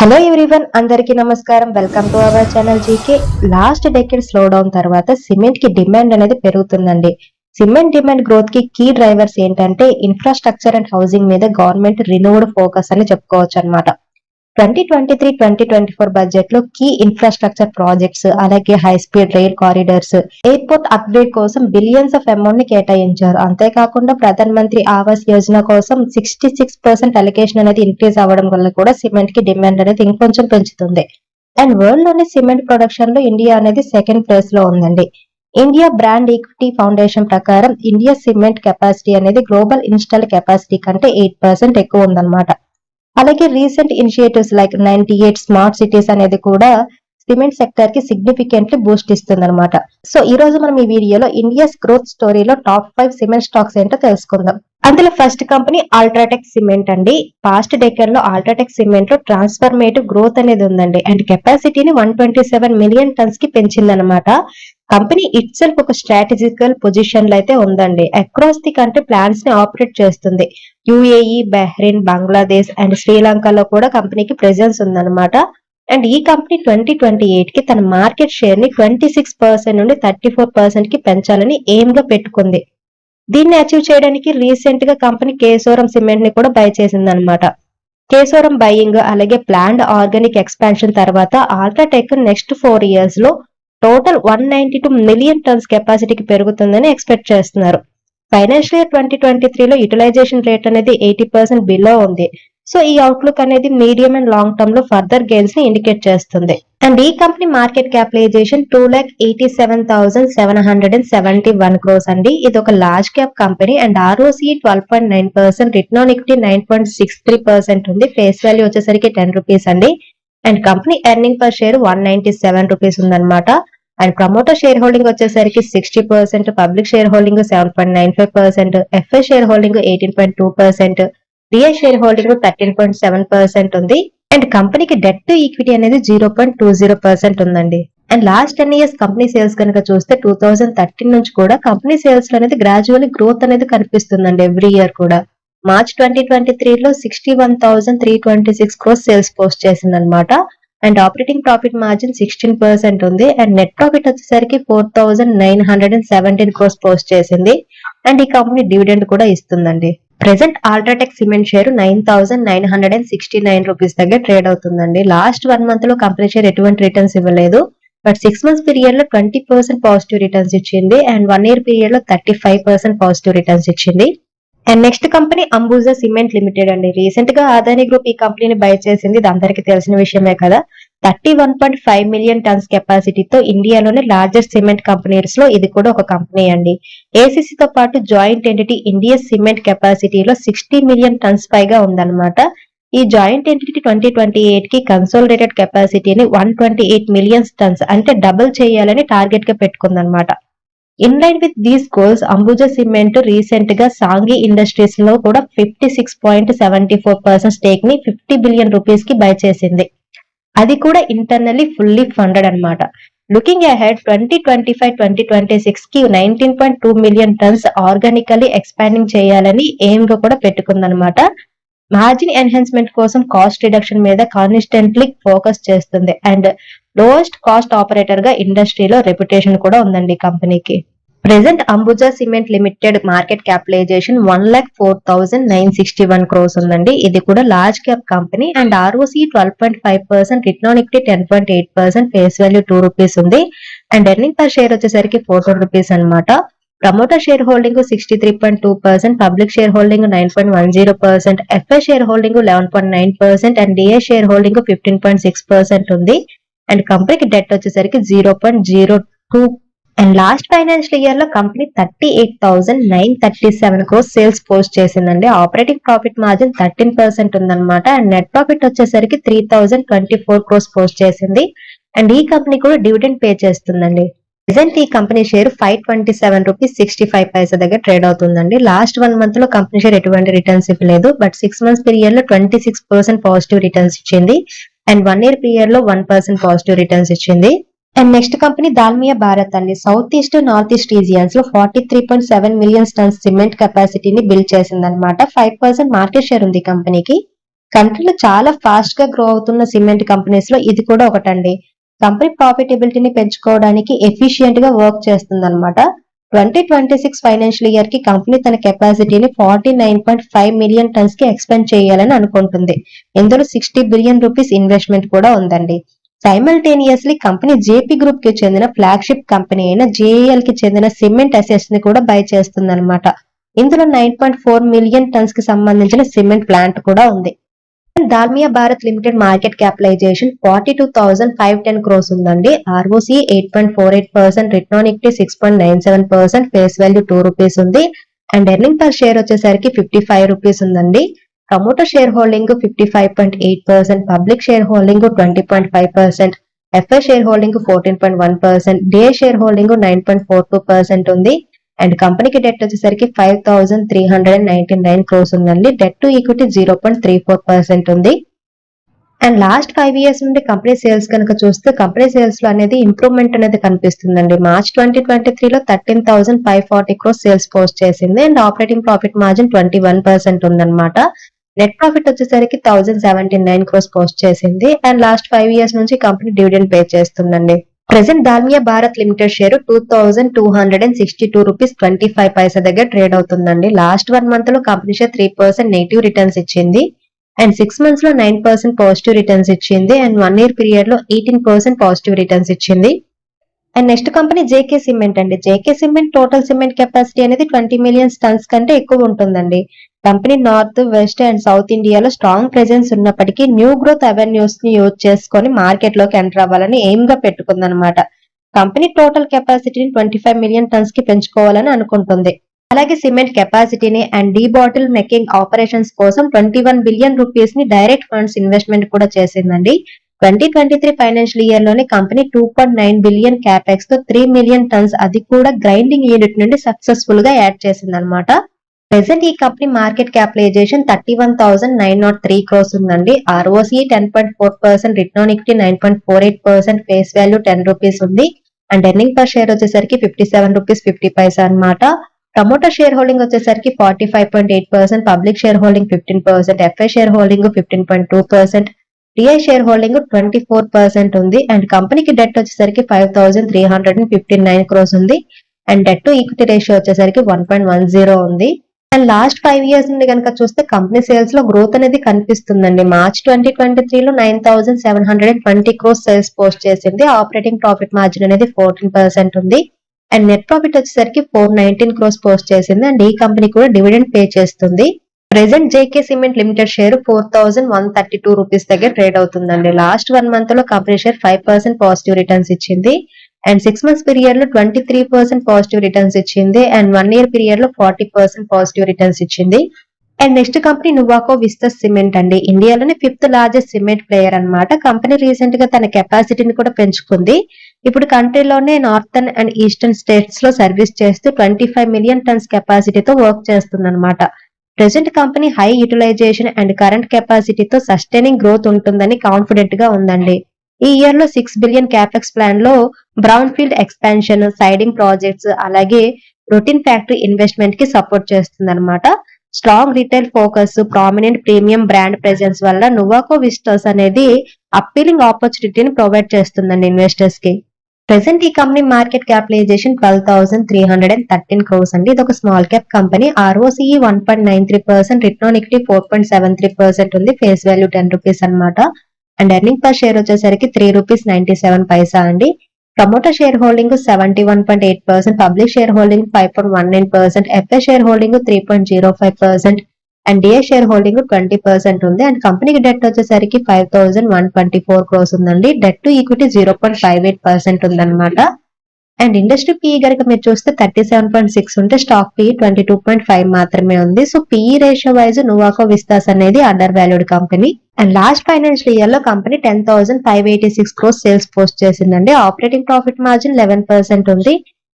Hello everyone అందరికీ నమస్కారం. Welcome to our channel GK last decade slow down తర్వాత సిమెంట్కి డిమాండ్ అనేది పెరుగుతుందండి. సిమెంట్ డిమాండ్ గ్రోత్కి కీ డ్రైవర్స్ ఏంటంటే ఇన్ఫ్రాస్ట్రక్చర్ అండ్ హౌసింగ్ మీద గవర్నమెంట్ రినోవ్డ్ ఫోకస్ అని చెప్పుకోవచ్చు అనమాట twenty twenty three twenty twenty four బడ్జెట్లో కీ ఇన్ఫ్రాస్ట్రక్చర్ ప్రాజెక్ట్స్ అలాగే high speed rail corridors airport upgrade కోసం బిలియన్స్ ఆఫ్ అమౌంట్ని కేటాయించారు. అంతేకాకుండా ప్రధాన మంత్రి ఆవాస్ యోజన కోసం సిక్స్టీ సిక్స్ పర్సెంట్ అలికేషన్ అనేది ఇంక్రీజ్ అవ్వడం వల్ల కూడా సిమెంట్కి డిమాండ్ అనేది ఇంకొంచెం పెంచుతుంది. అండ్ వరల్డ్లోని సిమెంట్ ప్రొడక్షన్లో ఇండియా అనేది సెకండ్ ప్లేస్లో ఉందండి. ఇండియా బ్రాండ్ ఈక్విటీ ఫౌండేషన్ ప్రకారం ఇండియా సిమెంట్ కెపాసిటీ అనేది గ్లోబల్ ఇన్స్టాల్ కెపాసిటీ కంటే ఎయిట్ పర్సెంట్ ఎక్కువ ఉందన్నమాట. అలాగే recent initiatives like ninety eight smart cities అనేది కూడా సిమెంట్ సెక్టర్కి సిగ్నిఫికెంట్లీ బూస్ట్ ఇస్తుంది అనమాట సో ఈ రోజు మనం ఈ వీడియోలో ఇండియాస్ గ్రోత్ స్టోరీలో టాప్ ఫైవ్ సిమెంట్ స్టాక్స్ ఏంటో తెలుసుకుందాం. అందులో ఫస్ట్ కంపెనీ ఆల్ట్రాటెక్ సిమెంట్ అండి. పాస్ట్ డెకెడ్లో అల్ట్రాటెక్ సిమెంట్లో ట్రాన్స్ఫర్మేటివ్ గ్రోత్ అనేది ఉందండి. అండ్ కెపాసిటీని వన్ ట్వంటీ సెవెన్ మిలియన్ టన్స్కి పెంచిందనమాట కంపెనీ ఇట్ సెల్ఫ్ ఒక స్ట్రాటజికల్ పొజిషన్లో అయితే ఉందండి. అక్రాస్ ది కంట్రీ ప్లాన్స్ని ఆపరేట్ చేస్తుంది. యుఏఈ బహ్రెయిన్ బంగ్లాదేశ్ అండ్ శ్రీలంకలో కూడా కంపెనీకి ప్రెజెన్స్ ఉందన్నమాట. అండ్ ఈ కంపెనీ ట్వంటీ ట్వంటీ ఎయిట్కి తన మార్కెట్ షేర్ని ట్వంటీ సిక్స్ పర్సెంట్ నుండి థర్టీ ఫోర్ పర్సెంట్కి పెంచాలని ఎయిమ్గా పెట్టుకుంది. దీన్ని అచీవ్ చేయడానికి రీసెంట్గా కంపెనీ కేశోరం సిమెంట్ని కూడా బై చేసింది అనమాట కేశోరం బయింగ్ అలాగే ప్లాండ్ ఆర్గానిక్ ఎక్స్పాన్షన్ తర్వాత ఆల్ట్రాటెక్ నెక్స్ట్ ఫోర్ ఇయర్స్లో total one ninety two million tons కెపాసిటీకి పెరుగుతుందని ఎక్స్పెక్ట్ చేస్తున్నారు. ఫైనాన్షియల్ ఇయర్ ట్వంటీ ట్వంటీ త్రీలో యూటిలైజేషన్ రేట్ అనేది ఎయిటీ పర్సెంట్ బిలో ఉంది. సో ఈ అవుట్లుక్ అనేది మీడియం అండ్ లాంగ్ టర్మ్లో ఫర్దర్ గెయిన్స్ని ఇండికేట్ చేస్తుంది. అండ్ ఈ company market capitalization two lakh eighty seven thousand seven hundred and seventy one crores అండి. ఇది ఒక large cap company and ROC twelve point nine percent return on equity nine point six three percent ఉంది. Face value వచ్చేసరికి ten rupees అండి. And company earning per share one ninety seven rupees ఉందన్నమాట. And promoter share holding వచ్చేసరికి sixty percent public share holding seven point nine five percent FI share holding eighteen point two percent DI share holding thirteen point seven percent ఉంది. And కంపెనీకి debt to equity అనేది zero point two zero percent ఉందండి. And last ten years company sales కనుక చూస్తే two thousand thirteen నుంచి కూడా company సేల్స్లో అనేది గ్రాడ్యువల్లీ గ్రోత్ అనేది కనిపిస్తుందండి ఎవ్రీ ఇయర్ కూడా. మార్చ్ ట్వంటీ ట్వంటీ త్రీలో sixty one thousand three twenty six crores sales post చేసింది అనమాట and operating profit margin sixteen percent ఉంది. అండ్ నెట్ ప్రాఫిట్ వచ్చేసరికి four thousand nine hundred and seventeen crores post చేసింది. And ఈ company dividend కూడా ఇస్తుందండి. Present UltraTech cement share nine thousand nine hundred and sixty nine rupees దగ్గర trade అవుతుందండి. Last one మంత్లో company share ఎటువంటి returns ఇవ్వలేదు. బట్ సిక్స్ మంత్స్ పీరియడ్లో ట్వంటీ పర్సెంట్ పాజిటివ్ రిటర్న్స్ ఇచ్చింది. అండ్ వన్ ఇయర్ పీరియడ్లో thirty five percent positive returns ఇచ్చింది. And next company Ambuja cement limited అండి. రీసెంట్గా అదాని గ్రూప్ ఈ కంపెనీని బై చేసింది. ఇది అందరికీ తెలిసిన విషయమే కదా. Thirty one point five million tons కెపాసిటీతో ఇండియాలోని లార్జెస్ట్ సిమెంట్ కంపెనీస్లో ఇది కూడా ఒక కంపెనీ అండి. ఏసీసీ తో పాటు జాయింట్ ఎంటిటీ ఇండియా సిమెంట్ కెపాసిటీలో సిక్స్టీ మిలియన్ టన్స్ పైగా ఉందన్నమాట. ఈ జాయింట్ ఎంటిటీ ట్వంటీ ట్వంటీ ఎయిట్కి కన్సోలిడేటెడ్ కెపాసిటీని one twenty eight millions tons అంటే డబుల్ చేయాలని టార్గెట్గా పెట్టుకుందనమాట in line with these goals Ambuja cement రీసెంట్గా సాంగి ఇండస్ట్రీస్లో కూడా fifty six point seventy four percent స్టేక్ని fifty billion రూపీస్కి బై చేసింది. అది కూడా ఇంటర్నల్లీ ఫుల్లీ ఫండెడ్ అనమాట looking ahead twenty twenty five twenty twenty సిక్స్కి nineteen point two million tons organically expanding చేయాలని ఎయిమ్గా కూడా పెట్టుకుందనమాట మార్జిన్ ఎన్హాన్స్మెంట్ కోసం కాస్ట్ రిడక్షన్ మీద కాన్స్టెంట్లీ ఫోకస్ చేస్తుంది. అండ్ లోయెస్ట్ కాస్ట్ ఆపరేటర్గా ఇండస్ట్రీలో రెప్యుటేషన్ కూడా ఉందండి కంపెనీకి present Ambuja cement limited market capitalization one lakh four thousand nine sixty one crores ఉందండి. ఇది కూడా large cap company and ROC twelve point five percent return on ten point eight percent face value two rupees ఉంది. And earning per share వచ్చేసరికి four rupees అనమాట promoter share holding sixty three point two percent public share holding nine point one zero percent FI share holding eleven point nine percent and DA share holding fifteen point six percent ఉంది. And కంపెనీకి debt వచ్చేసరికి zero point zero two and last financial ఇయర్లో company thirty eight thousand nine thirty seven crores sales post చేసిందండి. Operating profit margin thirteen percent ఉందన్నమాట. And net profit వచ్చేసరికి three thousand twenty four crores post చేసింది. And ఈ company కూడా dividend pay చేస్తుందండి. Present ఈ company share five twenty seven rupees sixty five paisa దగ్గర trade అవుతుందండి. లాస్ట్ వన్ మంత్లో కంపెనీ షేర్ ఎటువంటి రిటర్న్స్ ఇవ్వలేదు. బట్ సిక్స్ మంత్స్ పీరియడ్లో twenty six percent positive returns ఇచ్చింది. అండ్ వన్ ఇయర్ పీరియడ్లో వన్ పర్సెంట్ పాజిటివ్ రిటర్న్స్ ఇచ్చింది. And next company Dalmia Bharat అండి. South east north east రీజియన్స్లో forty three point seven million tons cement కెపాసిటీని build చేసింది అనమాట five percent market share ఉంది కంపెనీకి కంట్రీలో చాలా ఫాస్ట్గా గ్రో అవుతున్న సిమెంట్ కంపెనీస్లో ఇది కూడా ఒకటండి. కంపెనీ ప్రాఫిటబిలిటీని పెంచుకోవడానికి ఎఫిషియెంట్గా వర్క్ చేస్తుంది అనమాట ట్వంటీ ట్వంటీ సిక్స్ ఫైనాన్షియల్ ఇయర్కి కంపెనీ తన కెపాసిటీని forty nine point five million టన్స్కి expand చేయాలని అనుకుంటుంది. ఇందులో సిక్స్టీ బిలియన్ రూపీస్ ఇన్వెస్ట్మెంట్ కూడా ఉందండి. సైమల్టేనియస్లీ కంపెనీ జేపీ గ్రూప్కి చెందిన ఫ్లాగ్షిప్ కంపెనీ అయిన జేఏఎల్కి చెందిన సిమెంట్ అసెట్స్ని కూడా బై చేస్తుంది అనమాట ఇందులో నైన్ పాయింట్ ఫోర్ మిలియన్ టన్స్కి సంబంధించిన సిమెంట్ ప్లాంట్ కూడా ఉంది. Dalmia Bharat limited market capitalization forty two thousand five ten crores ఉందండి. ROC eight point four eight percent return equity six point nine seven percent face value two rupees ఉంది. And earning per share వచ్చేసరికి fifty five rupees ఉందండి. Promoter share holding fifty five point eight percent public share holding twenty point five percent FI share holding fourteen point one percent day share holding nine point four two percent ఉంది. And కంపెనీకి debt వచ్చేసరికి five thousand three hundred and ninety nine crores ఉందండి. Debt to equity zero point three four percent ఉంది. And last five years నుండి company sales కనుక చూస్తే company సేల్స్లో అనేది ఇంప్రూవ్మెంట్ అనేది కనిపిస్తుందండి. మార్చ్ ట్వంటీ ట్వంటీ త్రీలో thirteen thousand five forty crores sales post చేసింది. And operating profit margin twenty one percent ఉందన్నమాట. నెట్ ప్రాఫిట్ వచ్చేసరికి thousand seventy nine crores post చేసింది అండ్ లాస్ట్ ఫైవ్ ఇయర్స్ నుంచి కంపెనీ డివిడెండ్ పే చేస్తుందండి. Present Dalmia Bharat limited share two thousand two hundred and sixty two rupees twenty five paisa దగ్గర trade అవుతుందండి. Last one మంత్లో company share three percent negative returns ఇచ్చింది and six మంత్స్లో nine percent positive returns ఇచ్చింది and one year పీరియడ్లో eighteen percent positive returns ఇచ్చింది. And next company JK cement అండి. JK cement total cement capacity అనేది twenty million tons కంటే ఎక్కువ ఉంటుందండి. Company north west and south ఇండియాలో స్ట్రాంగ్ ప్రెజెన్స్ ఉన్నప్పటికీ న్యూ గ్రోత్ అవెన్యూస్ని యూజ్ చేసుకొని మార్కెట్లోకి ఎంటర్ అవ్వాలని ఎయిమ్గా పెట్టుకుందనమాట కంపెనీ టోటల్ కెపాసిటీని ట్వంటీ ఫైవ్ మిలియన్ టన్స్కి పెంచుకోవాలని అనుకుంటుంది. అలాగే సిమెంట్ కెపాసిటీని and debottlenecking operations కోసం ట్వంటీ వన్ బిలియన్ రూపీస్ని డైరెక్ట్ ఫండ్స్ ఇన్వెస్ట్మెంట్ కూడా చేసిందండి. Twenty twenty three financial ఇయర్లోనే company two point nine billion క్యాపెక్స్తో three million tons అది కూడా గ్రైండింగ్ యూనిట్ నుండి సక్సెస్ఫుల్గా యాడ్ చేసింది అనమాట ప్రెసెంట్ ఈ company market capitalization thirty one thousand nine nought three crores ఉందండి. ROC ten point four percent return equity nine point four eight percent face value ten rupees ఉంది. And earning per share వచ్చేసరికి fifty seven rupees fifty paisa అనమాట promoter share holding వచ్చేసరికి forty five point eight percent public share holding fifteen percent FI share holding fifteen point two percent TI share holding twenty four percent ఉంది. And కంపెనీకి debt వచ్చేసరికి five thousand three hundred and fifteen nine crores ఉంది. And debt to equity ratio వచ్చేసరికి one point one zero ఉంది. And last five years నుండి కనుక చూస్తే company సేల్స్లో గ్రోత్ అనేది కనిపిస్తుందండి. మార్చ్ ట్వంటీ ట్వంటీ త్రీలో nine thousand seven hundred and twenty crores sales post చేసింది. ఆపరేటింగ్ ప్రాఫిట్ మార్జిన్ అనేది ఫోర్టీన్ పర్సెంట్ ఉంది. అండ్ నెట్ ప్రాఫిట్ వచ్చేసరికి ఫోర్ నైన్టీన్ క్రోస్ పోస్ట్ చేసింది. అండ్ ఈ కంపెనీ కూడా డివిడెండ్ పే చేస్తుంది. Present JK cement limited share four thousand one thirty two rupees దగ్గర trade అవుతుందండి. లాస్ట్ వన్ మంత్లో company share five percent positive returns ఇచ్చింది. అండ్ సిక్స్ మంత్స్ పీరియడ్లో twenty three percent positive returns ఇచ్చింది. And one year పీరియడ్లో forty percent positive returns ఇచ్చింది. And next company Nuvoco Vistas cement అండి. ఇండియాలోనే ఫిఫ్త్ లార్జెస్ట్ సిమెంట్ ప్లేయర్ అన్నమాట. Company రీసెంట్గా తన కెపాసిటీని కూడా పెంచుకుంది. ఇప్పుడు కంట్రీలోనే నార్థన్ అండ్ ఈస్టర్న్ స్టేట్స్లో సర్వీస్ చేస్తూ ట్వంటీ ఫైవ్ మిలియన్ టన్స్ కెపాసిటీతో వర్క్ చేస్తుంది అనమాట present company high utilization and current కెపాసిటీతో sustaining growth ఉంటుందని కాన్ఫిడెంట్గా ఉందండి. ఈ ఇయర్లో సిక్స్ బిలియన్ క్యాపెక్స్ ప్లాన్లో brown field expansion siding projects అలాగే రొటీన్ ఫ్యాక్టరీ ఇన్వెస్ట్మెంట్కి సపోర్ట్ చేస్తుంది అనమాట strong retail focus prominent premium brand presence వల్ల నువాకో విస్టర్స్ అనేది అప్పీలింగ్ ఆపర్చునిటీని ప్రొవైడ్ చేస్తుందండి ఇన్వెస్టర్స్కి ప్రెసెంట్ ఈ company market capitalization twelve thousand three hundred and. Thirteen crores అండి ఇది ఒక small cap company ROCE one point nine three percent return equity four point seven three percent ఉంది. ఫేస్ వాల్యూ టెన్ రూపీస్ అనమాట and earning per share వచ్చేసరికి three rupees ninety seven paisa అండి. Promoter share holding seventy one point eight percent public share holding five point one nine percent FA share holding three point zero five percent and DA share holding twenty percent ఉంది. And కంపెనీకి debt వచ్చేసరికి five thousand one twenty four crores ఉందండి. Debt to equity zero point five eight percent ఉందన్నమాట. And industry PE కనుక మీరు చూస్తే thirty seven point six ఉంటే stock PE twenty two point five మాత్రమే ఉంది. So PE ratio wise Nuvoco Vistas అనేది under valued company and last financial ఇయర్లో company ten thousand five eighty six crores sales post చేసిందండి. Operating profit margin eleven percent ఉంది.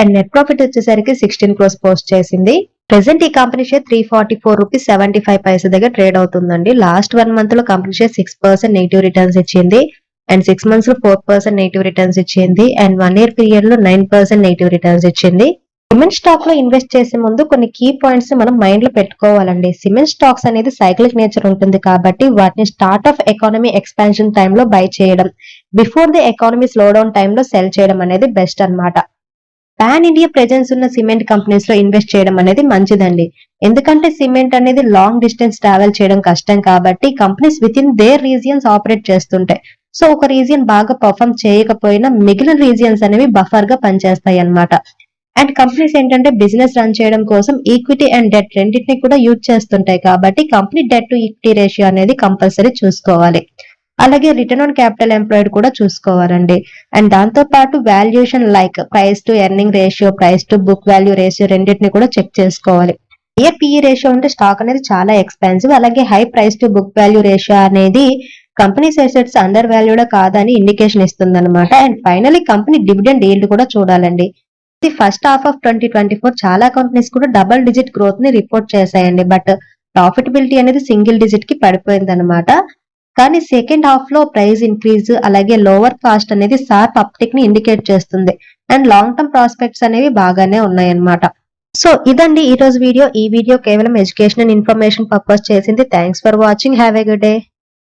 And net profit వచ్చేసరికి sixteen crores post చేసింది. Present ఈ company share three forty four rupees seventy five paisa దగ్గర trade అవుతుందండి. Last one మంత్లో company share six percent negative returns ఇచ్చింది. And six మంత్స్లో four percent negative returns ఇచ్చింది. అండ్ వన్ ఇయర్ పీరియడ్లో నైన్ పర్సెంట్ నెగిటివ్ రిటర్న్స్ ఇచ్చింది. Cement స్టాక్లో invest చేసే ముందు కొన్ని కీ పాయింట్స్ మనం మైండ్లో పెట్టుకోవాలండి. సిమెంట్ స్టాక్స్ అనేది సైక్లిక్ నేచర్ ఉంటుంది కాబట్టి వాటిని స్టార్ట్ ఆఫ్ ఎకానమీ ఎక్స్పాన్షన్ టైంలో బై చేయడం. Before the economy slow down టైంలో సెల్ చేయడం అనేది బెస్ట్ అన్నమాట. పాన్ ఇండియా ప్రెజెన్స్ ఉన్న సిమెంట్ కంపెనీస్లో ఇన్వెస్ట్ చేయడం అనేది మంచిదండి. ఎందుకంటే సిమెంట్ అనేది లాంగ్ డిస్టెన్స్ ట్రావెల్ చేయడం కష్టం కాబట్టి companies within their regions operate చేస్తుంటాయి. సో ఒక రీజియన్ బాగా పర్ఫామ్ చేయకపోయినా మిగిలిన రీజియన్స్ అనేవి బఫర్గా పనిచేస్తాయి అన్నమాట. అండ్ కంపెనీస్ ఏంటంటే బిజినెస్ రన్ చేయడం కోసం ఈక్విటీ అండ్ డెట్ రెండింటిని కూడా యూజ్ చేస్తుంటాయి కాబట్టి company debt to equity ratio అనేది కంపల్సరీ చూసుకోవాలి. అలాగే రిటర్న్ ఆన్ క్యాపిటల్ ఎంప్లాయిడ్ కూడా చూసుకోవాలండి. అండ్ దాంతో పాటు valuation like price to earning ratio price to book value ratio రెండింటిని కూడా చెక్ చేసుకోవాలి. ఏ పిఈ రేషియో ఉంటే స్టాక్ అనేది చాలా ఎక్స్పెన్సివ్ అలాగే high price to book value ratio అనేది కంపెనీస్ అసెట్స్ అండర్ వాల్యూడా కాదని ఇండికేషన్ ఇస్తుంది అనమాట and finally company dividend yield కూడా చూడాలండి. ఇది first half of twenty twenty four చాలా కంపెనీస్ కూడా డబుల్ డిజిట్ గ్రోత్ని రిపోర్ట్ చేశాయండి. బట్ ప్రాఫిటబిలిటీ అనేది సింగిల్ డిజిట్కి పడిపోయింది అనమాట కానీ సెకండ్ హాఫ్లో ప్రైస్ ఇంక్రీజ్ అలాగే లోవర్ కాస్ట్ అనేది షార్ప్ అప్టిక్ని ఇండికేట్ చేస్తుంది. అండ్ లాంగ్ టర్మ్ ప్రాస్పెక్ట్స్ అనేవి బాగానే ఉన్నాయన్నమాట. సో ఇదండి ఈ రోజు వీడియో ఈ వీడియో కేవలం ఎడ్యుకేషన్ అండ్ ఇన్ఫర్మేషన్ పర్పస్ చేసింది. Thanks for watching have a good day